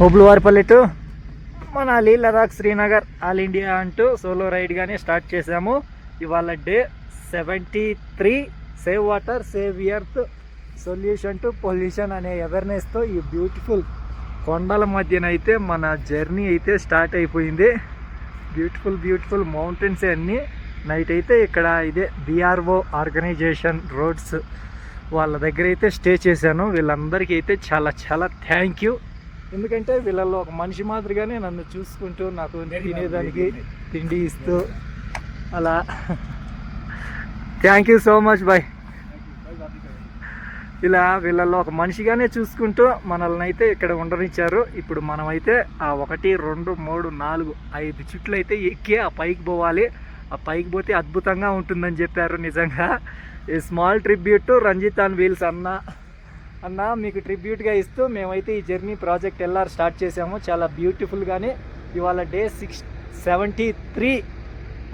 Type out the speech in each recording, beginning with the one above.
హుబ్లువారిపల్లి to Manali Ladakh Srinagar all India అంటూ solo రైడ్గానే start చేసాము ఇవాళ day seventy three. Save water save earth. Solution to pollution అనే అవేర్నెస్తో ఈ బ్యూటిఫుల్ కొండల మధ్యన అయితే మన జర్నీ అయితే స్టార్ట్ అయిపోయింది. బ్యూటిఫుల్ బ్యూటిఫుల్ మౌంటైన్స్ అన్నీ. నైట్ అయితే ఇక్కడ ఇదే బీఆర్ఓ ఆర్గనైజేషన్ రోడ్స్ వాళ్ళ దగ్గర అయితే స్టే చేశాను. వీళ్ళందరికీ అయితే చాలా చాలా థ్యాంక్ యూ ఎందుకంటే వీళ్ళల్లో ఒక మనిషి మాదిరిగానే నన్ను చూసుకుంటూ నాకు తినేదానికి తిండి ఇస్తూ అలా. Thank you so much bye ఇలా వీళ్ళల్లో ఒక మనిషిగానే చూసుకుంటూ మనల్ని అయితే ఇక్కడ ఉండనిచ్చారు. ఇప్పుడు మనమైతే ఆ ఒకటి రెండు మూడు నాలుగు ఐదు చుట్లు అయితే ఎక్కి ఆ పైకి పోవాలి. ఆ పైకి పోతే అద్భుతంగా ఉంటుందని చెప్పారు నిజంగా. ఈ small tribute Ranjith and wheels అన్న. అన్న మీకు ట్రిబ్యూట్గా ఇస్తూ మేమైతే ఈ జర్నీ ప్రాజెక్ట్ ఎల్ఆర్ స్టార్ట్ చేసాము చాలా బ్యూటిఫుల్గానే ఇవాళ డే సిక్స్ సెవెంటీ త్రీ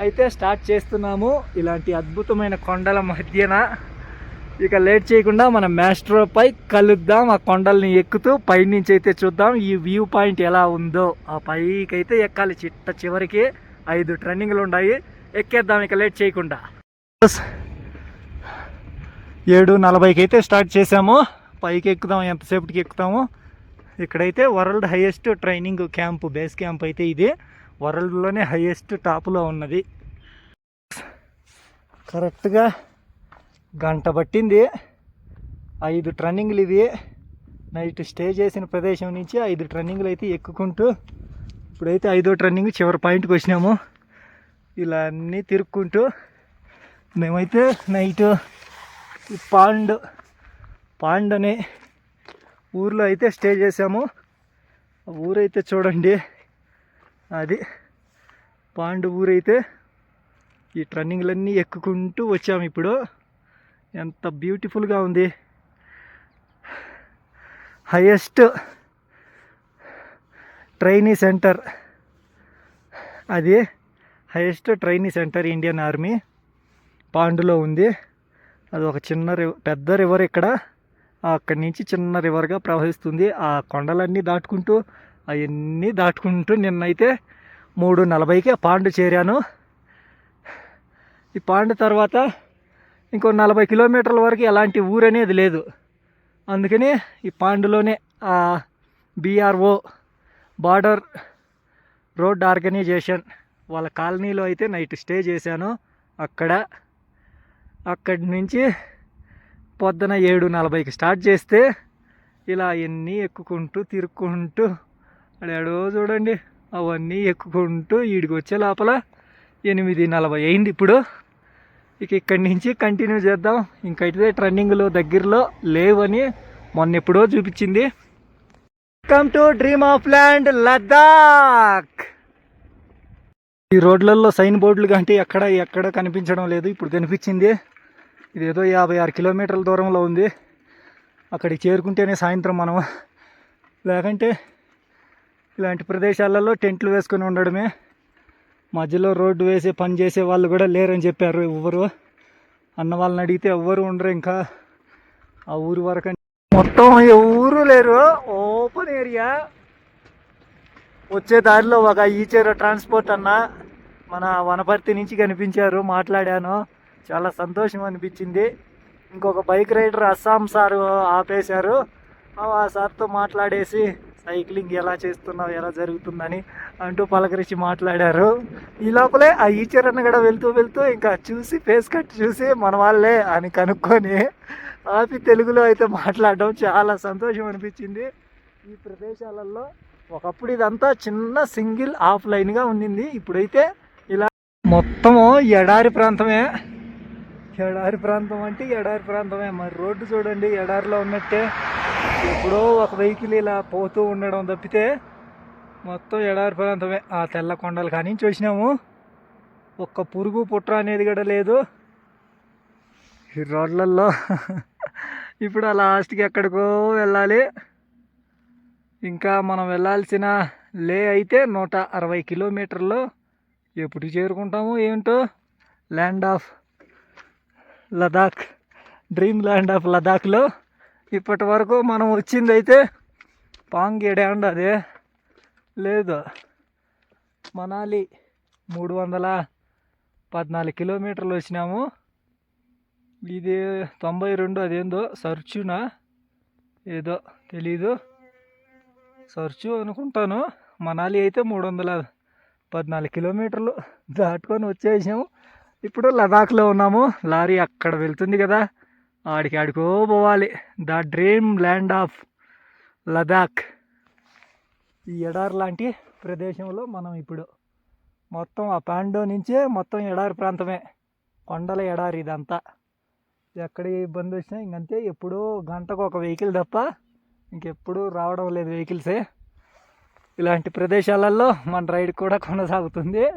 అయితే స్టార్ట్ చేస్తున్నాము. ఇలాంటి అద్భుతమైన కొండల మధ్యన ఇక లేట్ చేయకుండా మన మ్యాస్ట్రోపై కలుద్దాం. ఆ కొండల్ని ఎక్కుతూ పైనుంచి అయితే చూద్దాం. ఈ వ్యూ పాయింట్ ఎలా ఉందో. ఆ పైకైతే ఎక్కాలి చిట్ట చివరికి. ఐదు ట్రెండింగ్లు ఉన్నాయి. ఎక్కేద్దాం ఇక లేట్ చేయకుండా. ఏడు నలభైకి అయితే స్టార్ట్ చేసాము పైకి ఎక్కుదాం ఎంతసేపటికి ఎక్కుతాము. ఇక్కడైతే world highest training camp base camp అయితే ఇది. వరల్డ్లోనే హైయెస్ట్ టాప్లో ఉన్నది. కరెక్ట్గా గంట పట్టింది. ఐదు ట్రన్నింగ్లు ఇవి. నైట్ స్టే చేసిన ప్రదేశం నుంచి ఐదు ట్రన్నింగ్లు అయితే ఎక్కుకుంటూ ఇప్పుడైతే ఐదో ట్రన్నింగ్ చివరి పాయింట్కి వచ్చినాము. ఇలా అన్నీ తిరుక్కుంటూ మేమైతే నైట్ పాండ్ పాండ్ అనే ఊర్లో అయితే స్టే చేసాము ఊరైతే చూడండి. అది పాండ్ ఊరైతే ఈ ట్రన్నింగ్లన్నీ ఎక్కుకుంటూ వచ్చాము ఇప్పుడు. ఎంత బ్యూటిఫుల్గా ఉంది. Highest trainee centre. అది highest trainee centre Indian army. పాండులో ఉంది. అది ఒక చిన్న రివర్ పెద్ద రివర్ ఇక్కడ. అక్కడి నుంచి చిన్న రివర్గా ప్రవహిస్తుంది. ఆ కొండలన్నీ దాటుకుంటూ అవన్నీ దాటుకుంటూ నిన్నైతే మూడు నలభైకి ఆ పాండు చేరాను. ఈ పాండు తర్వాత ఇంకో నలభై కిలోమీటర్ల వరకు ఎలాంటి ఊరు అనేది లేదు. అందుకని ఈ పాండులోనే ఆ బీఆర్ఓ బార్డర్ రోడ్ ఆర్గనైజేషన్ వాళ్ళ కాలనీలో అయితే నైట్ స్టే చేశాను. అక్కడ అక్కడి నుంచి పొద్దున ఏడు నలభైకి స్టార్ట్ చేస్తే ఇలా ఎన్ని ఎక్కుకుంటూ తిరుక్కుంటూ అడాడో చూడండి అవన్నీ ఎక్కుకుంటూ ఈడికి వచ్చే లోపల ఎనిమిది నలభై అయింది ఇప్పుడు. ఇక ఇక్కడి నుంచి కంటిన్యూ చేద్దాం. ఇంకైతే ట్రెండింగ్లో దగ్గరలో లేవని మొన్న ఎప్పుడో చూపించింది. Welcome to dream of land Ladakh ఈ రోడ్లలో సైన్ బోర్డులు కంటే ఎక్కడ ఎక్కడ కనిపించడం లేదు ఇప్పుడు కనిపించింది. ఇదేదో యాభై ఆరు కిలోమీటర్ల దూరంలో ఉంది. అక్కడికి చేరుకుంటేనే సాయంత్రం మనం లేకంటే ఇలాంటి ప్రదేశాలలో టెంట్లు వేసుకొని ఉండడమే. మధ్యలో రోడ్డు వేసే పని చేసే వాళ్ళు కూడా లేరని చెప్పారు ఎవ్వరు. అన్న వాళ్ళని అడిగితే ఎవ్వరు ఉండరు ఇంకా. ఆ ఊరు వరకు మొత్తం ఎవరు లేరు. Open area. వచ్చే దారిలో ఒక ఈచేరు ట్రాన్స్పోర్ట్ అన్న మన వనపర్తి నుంచి కనిపించారు. మాట్లాడాను. చాలా సంతోషం అనిపించింది. ఇంకొక బైక్ రైడర్ అస్సాం సారు ఆపేశారు. ఆ సార్తో మాట్లాడేసి సైక్లింగ్ ఎలా చేస్తున్నావు? ఎలా జరుగుతుందని? అంటూ పలకరించి మాట్లాడారు. ఈ లోపలే ఆ ఈచర్ అన్న కూడా వెళ్తూ వెళ్తూ ఇంకా చూసి ఫేస్ కట్ చూసి మన వాళ్ళే అని కనుక్కొని ఆపి తెలుగులో అయితే మాట్లాడడం చాలా సంతోషం అనిపించింది. ఈ ప్రదేశాలలో ఒకప్పుడు ఇదంతా చిన్న సింగిల్ ఆఫ్ లైన్గా ఉండింది. ఇప్పుడైతే ఇలా మొత్తము ఎడారి ప్రాంతమే. ఎడారి ప్రాంతం అంటే ఎడారి ప్రాంతమే. మరి రోడ్డు చూడండి ఎడారిలో ఉన్నట్టే. ఎప్పుడో ఒక వెహికల్ ఇలా పోతూ ఉండడం తప్పితే మొత్తం ఎడారి ప్రాంతమే. ఆ తెల్ల కొండలు కానీ చూసినాము. ఒక్క పురుగు పుట్ర అనేది కూడా లేదు. ఈ రోడ్లల్లో. ఇప్పుడు ఆ లాస్ట్కి ఎక్కడికో వెళ్ళాలి. ఇంకా మనం వెళ్ళాల్సిన లే అయితే నూట అరవై కిలోమీటర్లు. ఎప్పుడు చేరుకుంటాము ఏంటో? Land of Ladakh dream land of లదాఖ్లో ఇప్పటి వరకు మనం వచ్చింది అయితే పాంగ్ డ్యాండ్ అదే. లేదు. మనాలి మూడు వందల పద్నాలుగు కిలోమీటర్లు వచ్చినాము. ఇది తొంభై రెండు అదేందో సర్చునా? ఏదో తెలీదు. సర్చు అనుకుంటాను. మనాలి అయితే మూడు వందల పద్నాలుగు కిలోమీటర్లు దాటుకొని వచ్చేసాము ఇప్పుడు లదాఖ్లో ఉన్నాము. లారీ అక్కడ వెళ్తుంది కదా. ఆడికి ఆడికో పోవాలి. The dream land of Ladakh ఈ ఎడారి లాంటి ప్రదేశంలో మనం ఇప్పుడు మొత్తం ఆ పాండో నుంచే మొత్తం ఎడారి ప్రాంతమే. కొండల ఎడారి ఇదంతా. ఎక్కడ ఇబ్బంది వచ్చినా ఇంకంతే. ఎప్పుడూ గంటకు ఒక వెహికల్ తప్ప ఇంకెప్పుడు రావడం లేదు వెహికల్సే. ఇలాంటి ప్రదేశాలలో మన రైడ్ కూడా కొనసాగుతుంది.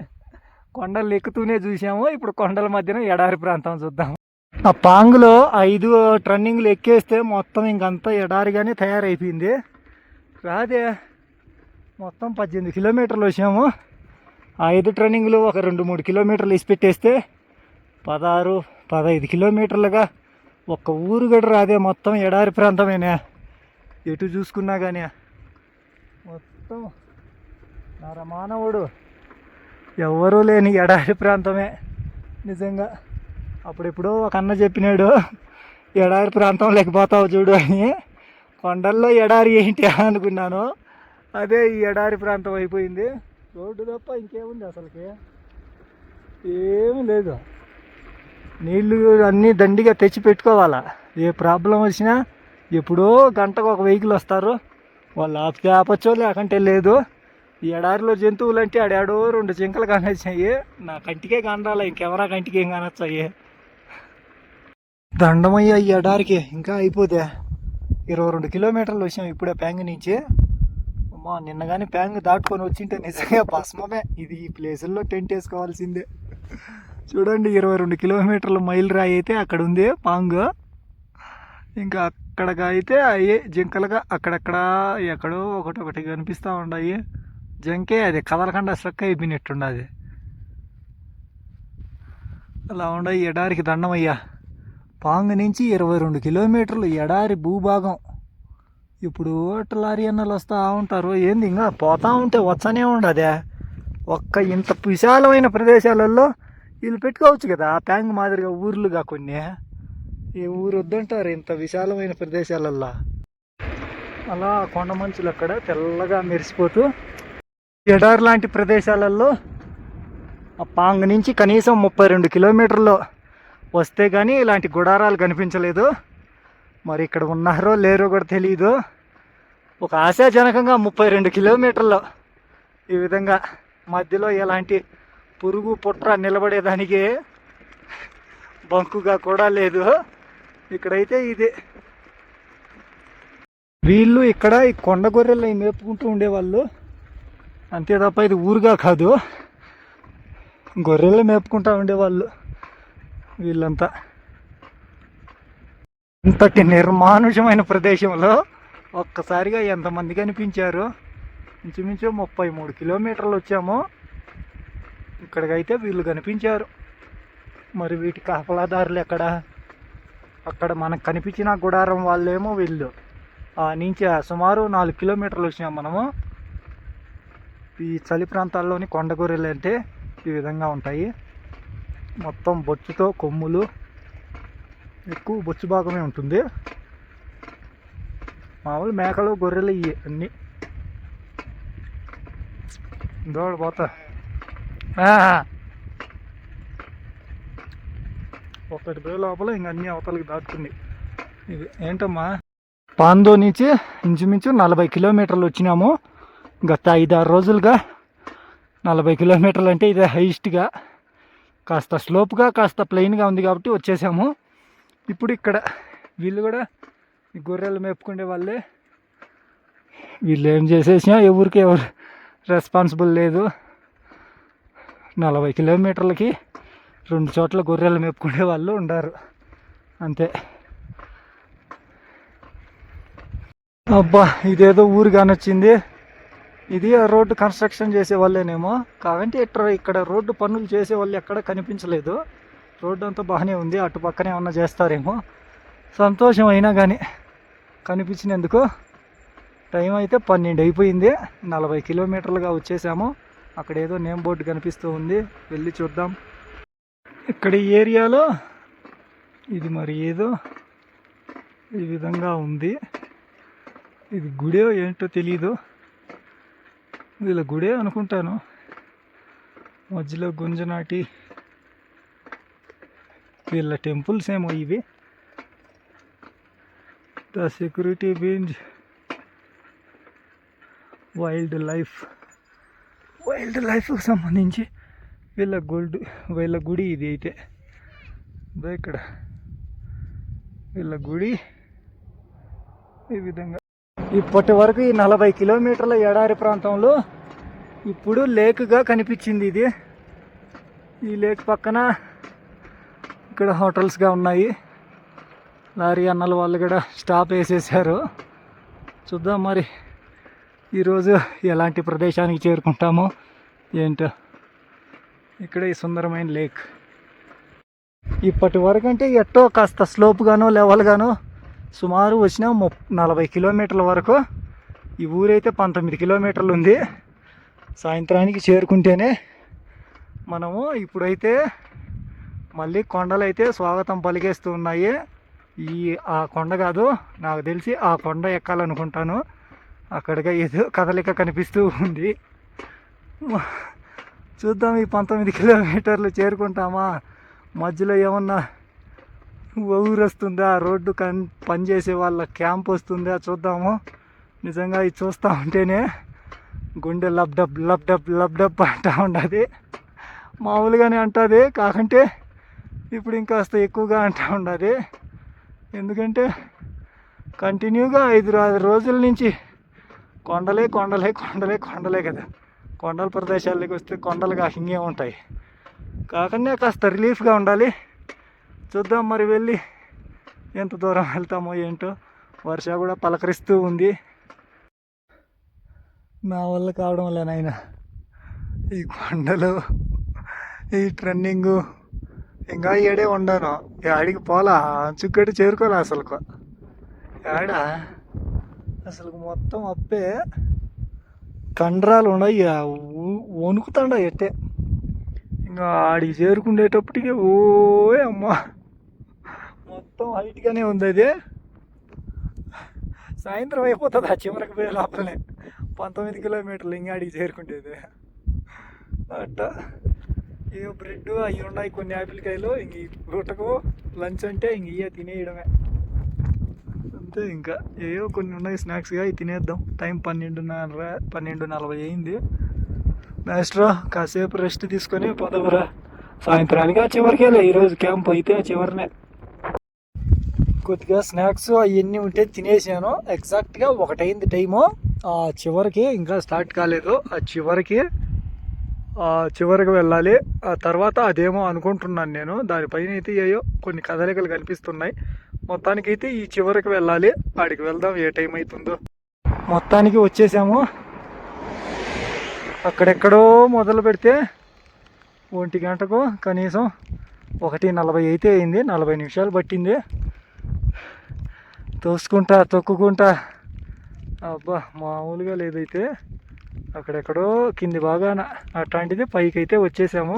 కొండలు ఎక్కుతూనే చూసాము ఇప్పుడు కొండల మధ్యన ఎడారి ప్రాంతం చూద్దాం. ఆ పాంగులో ఐదు ట్రన్నింగ్లు ఎక్కేస్తే మొత్తం ఇంకంతా ఎడారిగానే తయారైపోయింది. రాదే మొత్తం పద్దెనిమిది కిలోమీటర్లు వచ్చాము. ఐదు ట్రన్నింగ్లు ఒక రెండు మూడు కిలోమీటర్లు ఇసిపెట్టేస్తే పదహారు పదహైదు కిలోమీటర్లుగా ఒక్క ఊరు గడు రాదే మొత్తం ఎడారి ప్రాంతమేనే. ఎటు చూసుకున్నా కానీ మొత్తం నరమానవుడు ఎవరూ లేని ఎడారి ప్రాంతమే నిజంగా. అప్పుడెప్పుడో ఒక అన్న చెప్పినాడు ఎడారి ప్రాంతం లేకపోతావు చూడు అని. కొండల్లో ఎడారి ఏంటి అనుకున్నాను. అదే ఈ ఎడారి ప్రాంతం అయిపోయింది. రోడ్డు తప్ప ఇంకేముంది అసలుకి? ఏమీ లేదు. నీళ్ళు అన్నీ దండిగా తెచ్చి పెట్టుకోవాలా? ఏ ప్రాబ్లం వచ్చినా ఎప్పుడో గంటకు ఒక వెహికల్ వస్తారు. వాళ్ళు ఆపితే ఆపచ్చో లేకంటే లేదు. ఈ ఎడారిలో జంతువులు అంటే ఆడాడో రెండు జింకలు కానొచ్చాయి. నా కంటికే కానరాలే ఇంకెవరా కంటికి ఏం కానొచ్చాయి? దండమయ్య ఈ ఎడారికి ఇంకా అయిపోతే. ఇరవై రెండు కిలోమీటర్లు వచ్చాం ఇప్పుడే ప్యాంగ్ నుంచి. అమ్మా నిన్న కానీ ప్యాంగ్ దాటుకొని వచ్చింటే నిజంగా భస్మమే. ఇది ఈ ప్లేసుల్లో టెంట్ వేసుకోవాల్సిందే. చూడండి ఇరవై రెండు కిలోమీటర్ల మైల్ రాయి అయితే అక్కడ ఉంది పాంగ్ ఇంకా అక్కడగా అయితే అయ్యే జింకలుగా అక్కడక్కడ ఎక్కడో ఒకటి ఒకటి కనిపిస్తూ ఉన్నాయి. జంకే అది కదలకుండా స్ట్రక్ అయిపోయినట్టుండది. అలా ఉండ ఎడారికి దండమయ్యా. పాంగ్ నుంచి ఇరవై రెండు కిలోమీటర్లు ఎడారి భూభాగం. ఇప్పుడు లారీ అన్నలు వస్తూ ఉంటారు. ఏంది ఇంకా పోతా ఉంటే వచ్చనే ఉండదే. ఒక్క ఇంత విశాలమైన ప్రదేశాలలో వీళ్ళు పెట్టుకోవచ్చు కదా ట్యాంక్ మాదిరిగా ఊర్లుగా కొన్ని. ఈ ఊరు వద్దంటారు ఇంత విశాలమైన ప్రదేశాలల్లో. అలా కొండ మంచులు అక్కడ తెల్లగా మెరిసిపోతూ ఎడార్ లాంటి ప్రదేశాలలో ఆ పాంగ్ నుంచి కనీసం ముప్పై రెండు కిలోమీటర్లు వస్తే కానీ ఇలాంటి గుడారాలు కనిపించలేదు. మరి ఇక్కడ ఉన్నారో లేరో కూడా తెలియదు ఒక ఆశాజనకంగా ముప్పై రెండు కిలోమీటర్లు ఈ విధంగా మధ్యలో ఎలాంటి పురుగు పుట్ర నిలబడేదానికి బంకుగా కూడా లేదు. ఇక్కడైతే ఇది. వీళ్ళు ఇక్కడ ఈ కొండ గొర్రెలు మేపుకుంటూ ఉండేవాళ్ళు. అంతే తప్ప ఇది ఊరుగా కాదు. గొర్రెలు మేపుకుంటా ఉండేవాళ్ళు వీళ్ళంతా. ఇంతటి నిర్మానుషమైన ప్రదేశంలో ఒక్కసారిగా ఎంతమంది కనిపించారు? ఇంచుమించు ముప్పై మూడు కిలోమీటర్లు వచ్చాము. ఇక్కడికైతే వీళ్ళు కనిపించారు. మరి వీటి కాపలాదారులు ఎక్కడ? అక్కడ మనకు కనిపించిన గుడారం వాళ్ళేమో వీళ్ళు. ఆ నుంచి సుమారు నాలుగు కిలోమీటర్లు వచ్చినాం మనము. ఈ చలి ప్రాంతాల్లోని కొండ గొర్రెలు అంటే ఈ విధంగా ఉంటాయి. మొత్తం బొచ్చుతో కొమ్ములు ఎక్కువ బొచ్చు భాగమే ఉంటుంది. మామూలు మేకలు గొర్రెలు ఇవి అన్నీ. దోడ పోతా. ఒకటి పోయే లోపల ఇంక అన్ని అవతలకి దాటుతుంది ఇది ఏంటమ్మా? పాందో నుంచి ఇంచుమించు నలభై కిలోమీటర్లు వచ్చినాము. గత ఐదారు రోజులుగా నలభై కిలోమీటర్లు అంటే ఇదే హైయెస్ట్గా కాస్త స్లోప్గా కాస్త ప్లెయిన్గా ఉంది కాబట్టి వచ్చేసాము. ఇప్పుడు ఇక్కడ వీళ్ళు కూడా గొర్రెలు మేపుకునే వాళ్ళే. వీళ్ళు ఏం చేసేసినా ఎవరికి ఎవరు రెస్పాన్సిబుల్ లేదు. నలభై కిలోమీటర్లకి రెండు చోట్ల గొర్రెలు మేపుకునే వాళ్ళు ఉండారు. అంతే. అబ్బా ఇదేదో ఊరు కానొచ్చింది. ఇది ఆ రోడ్డు కన్స్ట్రక్షన్ చేసే వాళ్ళేనేమో. కాబట్టి ఇక్కడ ఇక్కడ రోడ్డు పనులు చేసే వాళ్ళు ఎక్కడ కనిపించలేదు. రోడ్డు అంతా బాగానే ఉంది. అటు పక్కనే ఏమన్నా చేస్తారేమో. సంతోషం అయినా కానీ కనిపించినందుకు టైం అయితే పన్నెండు అయిపోయింది. నలభై కిలోమీటర్లుగా వచ్చేసాము. అక్కడ ఏదో నేమ్ బోర్డు కనిపిస్తూ ఉంది. వెళ్ళి చూద్దాం. ఇక్కడ ఈ ఏరియాలో ఇది మరి ఏదో ఈ విధంగా ఉంది. ఇది గుడి ఏంటో తెలీదు. వీళ్ళ గుడే అనుకుంటాను. మధ్యలో గుంజనాటి వీళ్ళ టెంపుల్స్ ఏమో ఇవి. ద సెక్యూరిటీ బీంజ్. Wildlife. వైల్డ్ లైఫ్కి సంబంధించి వీళ్ళ గోల్డ్ వీళ్ళ గుడి ఇది అయితే. ఇక్కడ. వీళ్ళ గుడి ఈ విధంగా ఇప్పటి వరకు ఈ నలభై కిలోమీటర్ల ఎడారి ప్రాంతంలో ఇప్పుడు లేక్గా కనిపించింది ఇది. ఈ లేక్ పక్కన ఇక్కడ హోటల్స్గా ఉన్నాయి. లారీ అన్నల వాళ్ళు కూడా స్టాప్ వేసేసారు. చూద్దాం మరి ఈరోజు ఎలాంటి ప్రదేశానికి చేరుకుంటామో ఏంటో. ఇక్కడ ఈ సుందరమైన లేక్. ఇప్పటి వరకు అంటే ఎట్టో కాస్త స్లోప్గానో లెవెల్గానో సుమారు వచ్చిన ముప్ నలభై కిలోమీటర్ల వరకు ఈ ఊరైతే పంతొమ్మిది కిలోమీటర్లు ఉంది. సాయంత్రానికి చేరుకుంటేనే మనము ఇప్పుడైతే మళ్ళీ కొండలైతే స్వాగతం పలికేస్తూ ఉన్నాయి. ఈ ఆ కొండ కాదు నాకు తెలిసి ఆ కొండ ఎక్కాలనుకుంటాను. అక్కడిగా ఏదో కదలిక కనిపిస్తూ ఉంది. చూద్దాం ఈ పంతొమ్మిది కిలోమీటర్లు చేరుకుంటామా? మధ్యలో ఏమన్నా ఊరు వస్తుందా రోడ్డు కన్ పనిచేసే వాళ్ళ క్యాంప్ వస్తుందా? చూద్దాము. నిజంగా ఇది చూస్తూ ఉంటేనే గుండె లబ్డబ్ లబ్డబ్ లబ్డబ్ అంటూ ఉండదు. మామూలుగానే అంటుంది కాకంటే ఇప్పుడు ఇంకాస్త ఎక్కువగా అంటూ ఉండదు. ఎందుకంటే కంటిన్యూగా ఐదు ఆరు రోజుల నుంచి కొండలే కొండలే కొండలే కొండలే కదా. కొండల ప్రదేశాలకు వస్తే కొండలు హింగే ఉంటాయి. కాకుండా కాస్త రిలీఫ్గా ఉండాలి. చూద్దాం మరి వెళ్ళి. ఎంత దూరం వెళ్తామో ఏంటో. వర్ష కూడా పలకరిస్తూ ఉంది. నా వల్ల కావడం వల్ల నాయన. ఈ కొండలు ఈ ట్రన్నింగు ఇంకా ఏడే ఉండను. ఆడికి పోలా? చుక్కటి చేరుకోలే అసలు ఆడ అసలు మొత్తం అప్పే కండరాలు ఉన్నాయి. ఆ వణుకుతాండ ఎట్టే. ఇంకా ఆడికి చేరుకునేటప్పటికే ఓ అమ్మా. మొత్తం హైట్గానే ఉంది అది సాయంత్రం అయిపోతుంది ఆ చివరికి పోయే లోపలనే పంతొమ్మిది కిలోమీటర్లు ఇంగాడికి చేరుకుంటేది. అట్ట. ఏ బ్రెడ్ అవి ఉన్నాయి కొన్ని యాపిల్ కాయలు. ఇంక గుట్టకు లంచ్ అంటే ఇంక ఇవే తినేయడమే. అంతే ఇంకా. ఏవో కొన్ని ఉన్నాయి స్నాక్స్గా ఇవి తినేద్దాం. టైం పన్నెండున్నర పన్నెండు నలభై అయింది. మాస్టర్ కాసేపు రెస్ట్ తీసుకొని పదవరా. సాయంత్రానికి ఆ చివరికేలే. ఈరోజు క్యాంప్ అయితే ఆ చివరినే. కొద్దిగా స్నాక్స్ అవన్నీ ఉంటే తినేసాను. ఎగ్జాక్ట్గా ఒకటైంది టైము. ఆ చివరికి ఇంకా స్టార్ట్ కాలేదు. ఆ చివరికి చివరికి వెళ్ళాలి. ఆ తర్వాత అదేమో అనుకుంటున్నాను నేను. దానిపైన అయితే ఏయో కొన్ని కదలికలు కనిపిస్తున్నాయి. మొత్తానికి అయితే ఈ చివరికి వెళ్ళాలి. ఆడికి వెళ్దాం. ఏ టైం అవుతుందో మొత్తానికి వచ్చేసాము. అక్కడెక్కడో మొదలు పెడితే ఒంటి గంటకు కనీసం ఒకటి నలభై అయితే అయింది. నలభై నిమిషాలు పట్టింది. తోసుకుంటా తొక్కుకుంటా. అబ్బా మామూలుగా లేదైతే. అక్కడెక్కడో కింది బాగాన అట్లాంటిది పైకి అయితే వచ్చేసాము.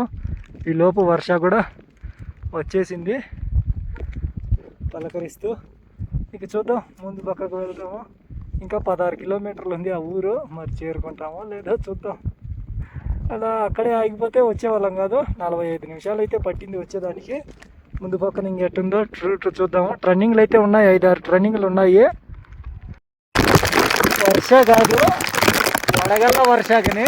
ఈ లోపు వర్ష కూడా వచ్చేసింది. పలకరిస్తూ. ఇక చూద్దాం ముందు పక్కకు వెళ్తాము ఇంకా పదహారు కిలోమీటర్లు ఉంది ఆ ఊరు. మరి చేరుకుంటామో లేదో చూద్దాం. అలా అక్కడే ఆగిపోతే వచ్చేవాళ్ళం కాదు. నలభై ఐదు నిమిషాలు అయితే పట్టింది వచ్చేదానికి. ముందు పక్కన ఇంకెట్టుందో ట్రూట్ చూద్దాము. ట్రన్నింగ్లు అయితే ఉన్నాయి ఐదు ఆరు ట్రన్నింగ్లు ఉన్నాయి వర్ష కాదు వడగల్ల వర్షాకని.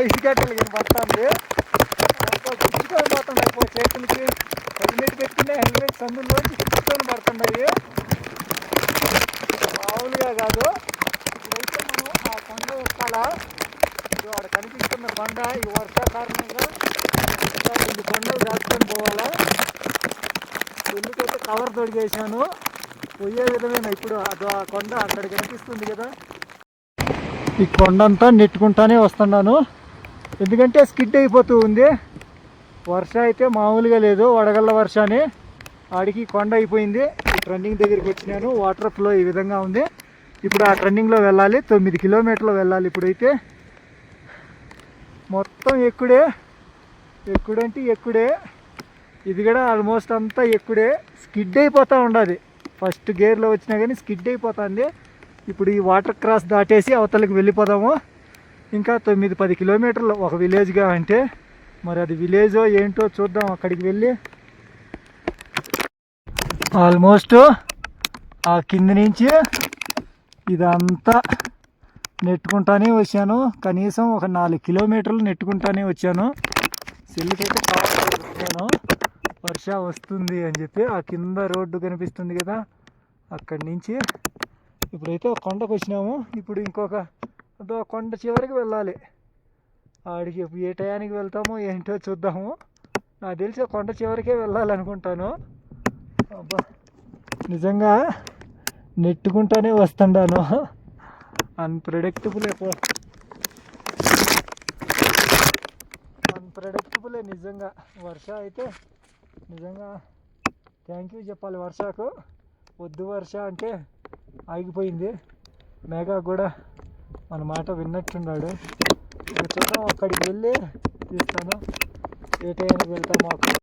ఐదు గంటలు పడుతుంది. గుచ్చుకొని పోతున్నాయి. పో చేతులకి హెల్మెట్ పెట్టుకునే హెల్మెట్ సందుల్లో గుచ్చుకొని పడుతున్నాయి. మామూలుగా కాదు. ఇప్పుడైతే మనం ఆ కొండ ఇవాడ అక్కడ కనిపిస్తున్న కొండ ఈ వర్ష కారణంగా రెండు కొండలు దాటుకొని పోవాలా? ఎందుకైతే కవర్ తొడిగేసాను పోయే విధమైన ఇప్పుడు? అది ఆ కొండ అక్కడ కనిపిస్తుంది కదా. ఈ కొండంతా నెట్టుకుంటానే వస్తున్నాను. ఎందుకంటే స్కిడ్ అయిపోతూ ఉంది. వర్ష అయితే మామూలుగా లేదు వడగళ్ళ వర్షాన్ని ఆడికి కొండ అయిపోయింది. ఈ దగ్గరికి వచ్చినాను. వాటర్ ఫ్లో ఈ విధంగా ఉంది. ఇప్పుడు ఆ ట్రన్నింగ్లో వెళ్ళాలి. తొమ్మిది కిలోమీటర్లు వెళ్ళాలి ఇప్పుడైతే. మొత్తం ఎక్కుడే. ఎక్కుడంటే ఎక్కుడే. ఇది కూడా ఆల్మోస్ట్ అంతా ఎక్కుడే. స్కిడ్ అయిపోతూ ఉండదు. ఫస్ట్ గేర్లో వచ్చినా కానీ స్కిడ్ అయిపోతుంది. ఇప్పుడు ఈ వాటర్ క్రాస్ దాటేసి అవతలకి వెళ్ళిపోదాము. ఇంకా తొమ్మిది పది కిలోమీటర్లు ఒక విలేజ్గా అంటే మరి అది విలేజో ఏంటో చూద్దాం అక్కడికి వెళ్ళి. ఆల్మోస్ట్ ఆ కింద నుంచి ఇదంతా నెట్టుకుంటానే వచ్చాను. కనీసం ఒక నాలుగు కిలోమీటర్లు నెట్టుకుంటానే వచ్చాను. సెల్లుకైతే వచ్చాను నేను. వర్ష వస్తుంది అని చెప్పి ఆ కింద రోడ్డు కనిపిస్తుంది కదా అక్కడి నుంచి ఇప్పుడైతే ఒక కొండకు వచ్చినాము. ఇప్పుడు ఇంకొక అదో కొండ చివరికి వెళ్ళాలి. ఆడికి ఏ టయానికి వెళ్తామో ఏంటో చూద్దాము. నాకు తెలిసి కొండ చివరికే వెళ్ళాలనుకుంటాను. అబ్బా నిజంగా నెట్టుకుంటానే వస్తుండాను. అన్ప్రెడిక్టబుల్ అన్ప్రెడిక్టబులే నిజంగా. వర్ష అయితే నిజంగా థ్యాంక్ యూ చెప్పాలి వర్షకు. వద్దు వర్ష అంటే ఆగిపోయింది. మేఘా కూడా మన మాట విన్నట్టున్నాడు చూద్దాం అక్కడికి వెళ్ళి తీస్తాను. ఏ టైంకి వెళ్తామో అక్కడ.